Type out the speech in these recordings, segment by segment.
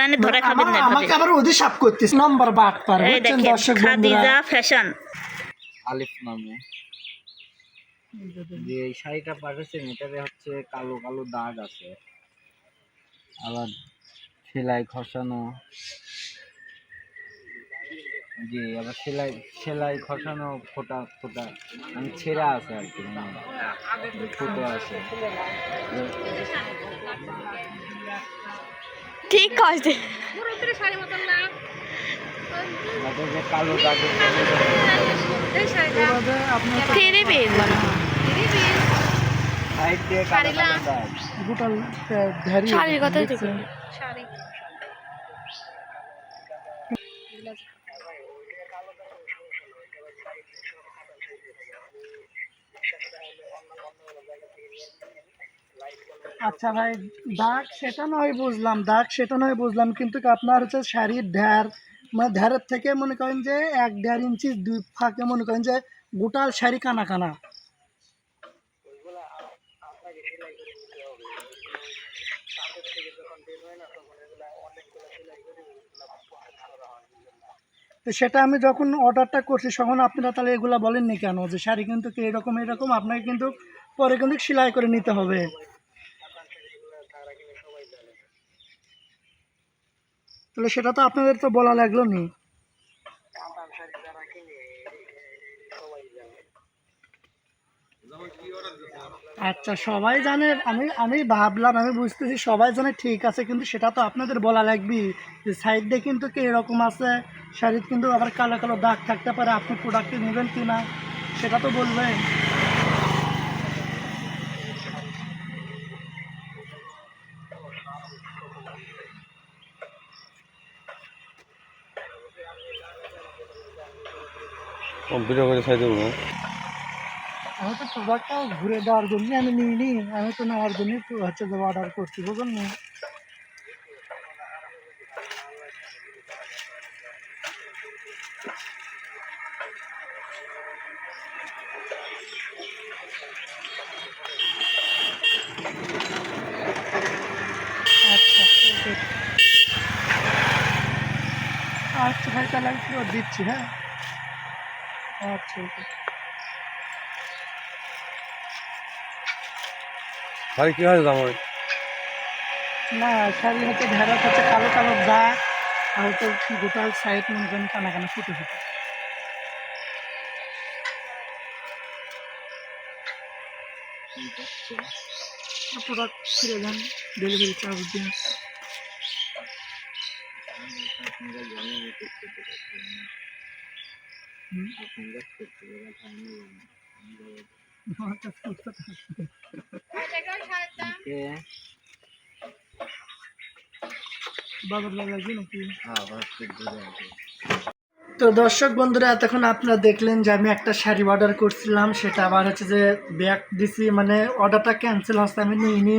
নানি ধরে খাবেন না আমাকে আবার ওদের করতেছে। নম্বর বাট পার দেখেন দর্শক খাদিজা ফ্যাশন আলিফ নামে। যে এই শাড়িটা পাঠাচ্ছেন এটাতে হচ্ছে কালো কালো দাগ আছে। আবার সেলাই খসানো। জি আবার সেলাই সেলাই খসানো ফোটা ফোটা মানে ছেঁড়া আছে আর কি মানে ফুটো আছে। ঠিক আছে তাতে শাড়ির কথা এভাবে আপনার ফিরে পেয়ে সাইড দিয়ে কালো কালো দাগ গোটাল ধ্যারি শাড়ির কথাই তো দেখছেন? আচ্ছা ভাই, দাগ সেটা নয় বুঝলাম, দাগ সেটা নয় বুঝলাম, কিন্তু আপনার হচ্ছে শাড়ির ঢের মানে ঢেরের থেকে মনে করেন যে এক দেড় ইঞ্চি, দুই ফাঁকে মনে করেন যে গোটাল শাড়ি কানা কানা। সেটা আমি যখন অর্ডারটা করছি, তখন আপনারা তাহলে এগুলো বলেননি কেন? যে শাড়ি কিন্তু এরকম এরকম, আপনাকে কিন্তু পরে কিন্তু সেলাই করে নিতে হবে। তাহলে সেটা তো আপনাদের তো বলা লাগল নি। আচ্ছা সবাই জানে, আমি আমি ভাবলাম, আমি বুঝতেছি সবাই জানে ঠিক আছে, কিন্তু সেটা তো আপনাদের বলা লাগবে যে সাইড কিন্তু কি এরকম আছে শাড়ির কিন্তু আবার কালো কালো দাগ থাকতে পারে, আপনি প্রোডাক্টটি নেবেন কি না সেটা তো বলবেন কম্পিউটার করে দেবো আমি তো প্রোডাক্টটা ঘুরে দেওয়ার জন্য আমি নিইনি, আমি তো নেওয়ার জন্যই তো হচ্ছে অর্ডার করছি, বুঝলেন না? আচ্ছা. আচ্ছা ভাই, তাহলে দিচ্ছি হ্যাঁ? আচ্ছা ওকে শাড়ি কী হয় দাম হয় না শাড়ি হচ্ছে ঢেঁড়স হচ্ছে কালো কালো দাগ আর হচ্ছে গোটাল সাইড মনে করেন কানা কানা ফুটে ফুটে। প্রোডাক্ট ফিরে যান ডেলিভারি চার্জ দিন হুম? আচ্ছা, তো দর্শক বন্ধুরা এতক্ষণ আপনারা দেখলেন যে আমি একটা শাড়ি অর্ডার করছিলাম সেটা আবার হচ্ছে যে ব্যাক দিছি মানে অর্ডারটা ক্যান্সেল হচ্ছে আমি নিইনি।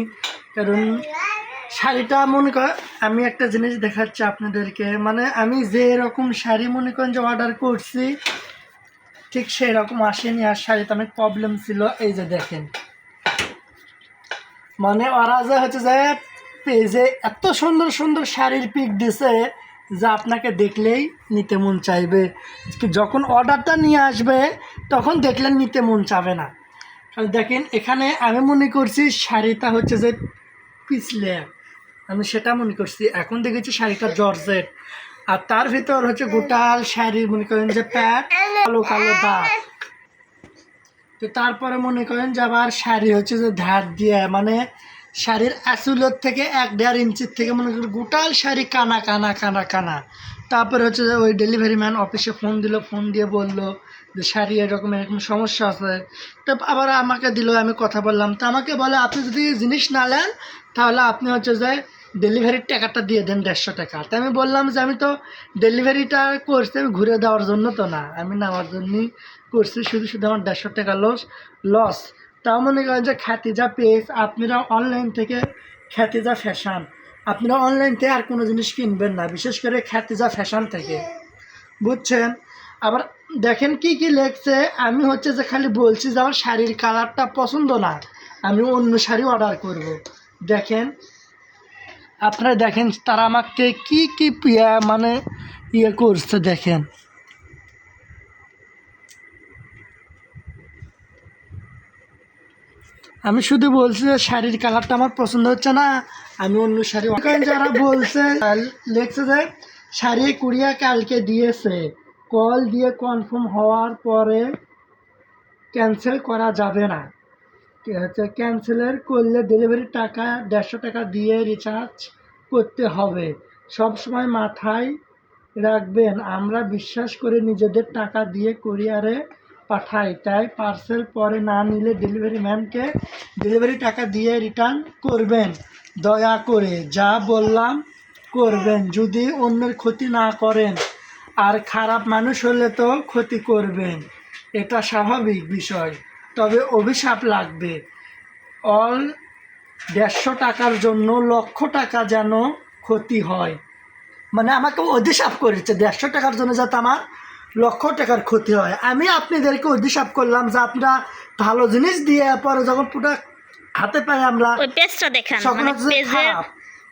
কারণ শাড়িটা মনে কর, আমি একটা জিনিস দেখাচ্ছি আপনাদেরকে। মানে আমি যে এরকম শাড়ি মনে করেন যে অর্ডার করছি, ঠিক সেই রকম আসেনি আর শাড়িতে অনেক প্রবলেম ছিল। এই যে দেখেন। মানে ওরা যে হচ্ছে যে পেজে এত সুন্দর সুন্দর শাড়ির পিক দিছে যা আপনাকে দেখলেই নিতে মন চাইবে। যখন অর্ডারটা নিয়ে আসবে, তখন দেখলেন নিতে মন চাবে না। দেখেন, এখানে আমি মনে করছি শাড়িটা হচ্ছে যে পিছলে। আমি সেটা মনে করছি। এখন দেখেছি শাড়িটা জর্জেট। আর তার ভিতর হচ্ছে গোটাল শাড়ি, মনে করেন যে প্যাট কালো কালো দাগ। তো তারপরে মনে করেন যে আবার শাড়ি হচ্ছে যে ধার দিয়ে মানে শাড়ির আসুলের থেকে এক দেড় ইঞ্চির থেকে মনে করেন গোটাল শাড়ি কানা কানা কানা কানা। তারপরে হচ্ছে যে ওই ডেলিভারি ম্যান অফিসে ফোন দিল ফোন দিয়ে বলল যে শাড়ি এরকম এরকম সমস্যা আছে। তো আবার আমাকে দিল, আমি কথা বললাম। তো আমাকে বলে, আপনি যদি জিনিস না নেন, তাহলে আপনি হচ্ছে যে ডেলিভারির টাকাটা দিয়ে দেন দেড়শো টাকা। তো আমি বললাম যে, আমি তো ডেলিভারিটা করছি, আমি ঘুরে দেওয়ার জন্য তো না। আমি নেওয়ার জন্যই করছি, শুধু শুধু আমার দেড়শো টাকা লস লস তাও মনে করেন যে খ্যাতিজা পেজ, আপনারা অনলাইন থেকে খ্যাতিজা ফ্যাশন আপনারা অনলাইন থেকে আর কোনো জিনিস কিনবেন না, বিশেষ করে খ্যাতিজা ফ্যাশন থেকে। বুঝছেন? আবার দেখেন কি কি লেখছে? আমি হচ্ছে যে খালি বলছি যে, আমার শাড়ির কালারটা পছন্দ না, আমি অন্য শাড়ি অর্ডার করব। দেখেন আপনারা দেখেন, তারা আমাকে কি কি ইয়া মানে ইয়ে করছে দেখেন। আমি শুধু বলছি যে শাড়ির কালারটা আমার পছন্দ হচ্ছে না, আমি অন্য শাড়ি যারা বলছে, লেখছে যে শাড়ি কুড়িয়া কালকে দিয়েছে। কল দিয়ে কনফার্ম হওয়ার পরে ক্যান্সেল করা যাবে না। হচ্ছে? ক্যান্সেলের করলে ডেলিভারি টাকা দেড়শো টাকা দিয়ে রিচার্জ করতে হবে। সব সময় মাথায় রাখবেন, আমরা বিশ্বাস করে নিজেদের টাকা দিয়ে কুরিয়ারে পাঠাই, তাই পার্সেল পরে না নিলে ডেলিভারি ম্যানকে ডেলিভারি টাকা দিয়ে রিটার্ন করবেন। দয়া করে যা বললাম করবেন, যদি অন্যের ক্ষতি না করেন। আর খারাপ মানুষ হলে তো ক্ষতি করবেন। এটা স্বাভাবিক বিষয়। তবে অভিশাপ লাগবে। অল দেড়শো টাকার জন্য লক্ষ টাকা যেন ক্ষতি হয়। মানে আমাকে অধিশাপ করেছে দেড়শো টাকার জন্য যাতে আমার লক্ষ টাকার ক্ষতি হয়। আমি আপনাদেরকে অধিশাপ করলাম যে আপনারা ভালো জিনিস দিয়ে পরে যখন পুরো হাতে পাই আমরা পেজটা দেখেন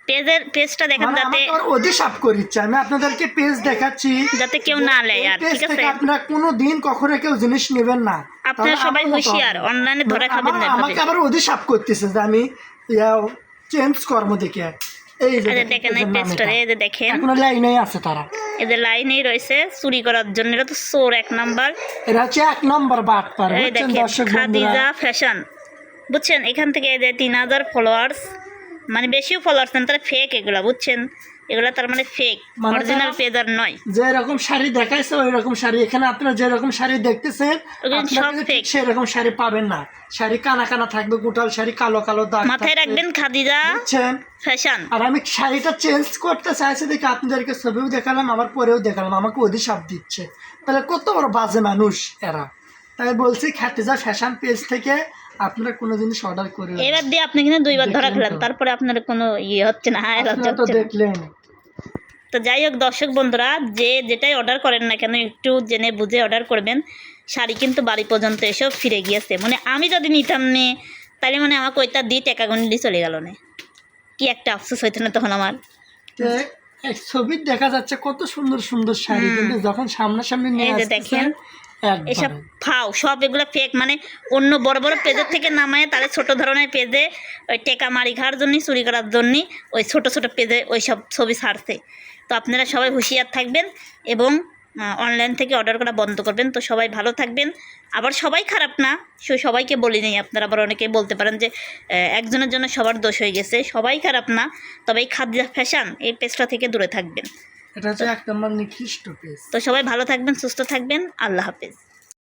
পেজের পেজটা দেখেন মানে যাতে ওর অধিশাপ করিচ্ছে। আমি আপনাদেরকে পেজ দেখাচ্ছি। যাতে কেউ না নেয় আর ঠিক আছে? আপনারা কোনো দিন কখনো কেউ জিনিস নেবেন না। আপনারা সবাই হুঁশিয়ার অনলাইনে ধরে খাবেন না আমাকে আবার অধিশাপ করতেছে যে আমি চেঞ্জ কর্ম দেখে। এই যে দেখেন এই পেজটা এই যে দেখেন। এখনও লাইনেই আছে তারা। এদের লাইনেই রয়েছে চুরি করার জন্য। এটা তো চোর এক নাম্বার। এটা হচ্ছে এক নম্বর বাট পার এই বুঝছেন দেখেন খাদিজা ফ্যাশন বুঝছেন এখান থেকে এই যে তিন হাজার ফলোয়ার্স মানে বেশিও ফলোয়ার্স নেন তারা ফেক এগুলা বুঝছেন? এগুলা তার মানে ফেক অরিজিনাল তারা- পেজ আর নয়। যে রকম শাড়ি দেখাইছে ওই রকম শাড়ি। এখানে আপনারা যে রকম শাড়ি দেখতেছেন ওগুলো আপনারা সব সেই রকম শাড়ি পাবেন না। শাড়ি কানা কানা থাকবে গোটাল শাড়ি কালো কালো দাগ মাথায় রাখবেন খাদিজা বুঝছেন? ফ্যাশন আর আমি শাড়িটা চেঞ্জ করতে চাইছি দেখে আপনাদেরকে ছবিও দেখালাম আবার পরেও দেখালাম। আমাকে অধিশাপ দিচ্ছে। তাহলে কত বড় বাজে মানুষ এরা। তাই বলছি খ্যাতিজা ফ্যাশন পেজ থেকে আপনারা কোনো জিনিস অর্ডার করে এবার দিয়ে আপনি কিন্তু দুইবার ধরা খেলেন তারপরে আপনার কোনো ইয়ে হচ্ছে না হায় তো। দেখলেন। তো যাই হোক দর্শক বন্ধুরা যে যেটাই অর্ডার করেন না কেন একটু জেনে বুঝে অর্ডার করবেন। শাড়ি কিন্তু বাড়ি পর্যন্ত এসব ফিরে গিয়েছে। মানে আমি যদি নিতাম নে তাহলে মানে আমাকে ওইটা দিয়ে টাকা গুনি দিয়ে চলে গেল না। কি একটা আফসোস হইতো না তখন আমার। ছবি দেখা যাচ্ছে কত সুন্দর সুন্দর শাড়ি। কিন্তু যখন সামনাসামনি নিয়ে দেখেন। এসব ফাও, সব এগুলো ফেক মানে অন্য বড় বড় পেজের থেকে নামায় তাহলে ছোট ধরনের পেজে ওই টেকা মারি খাওয়ার জন্যই, চুরি করার জন্যই ওই ছোট ছোট পেজে ওই সব ছবি ছাড়ছে। তো আপনারা সবাই হুঁশিয়ার থাকবেন এবং অনলাইন থেকে অর্ডার করা বন্ধ করবেন। তো সবাই ভালো থাকবেন। আবার সবাই খারাপ না, সে সবাইকে বলি নেই। আপনারা আবার অনেকেই বলতে পারেন যে একজনের জন্য সবার দোষ হয়ে গেছে। সবাই খারাপ না, তবে এই খাদ্য ফ্যাশন এই পেজটা থেকে দূরে থাকবেন। এটা হচ্ছে এক নম্বর নিকৃষ্ট পেজ তো সবাই ভালো থাকবেন সুস্থ থাকবেন। আল্লাহ হাফেজ।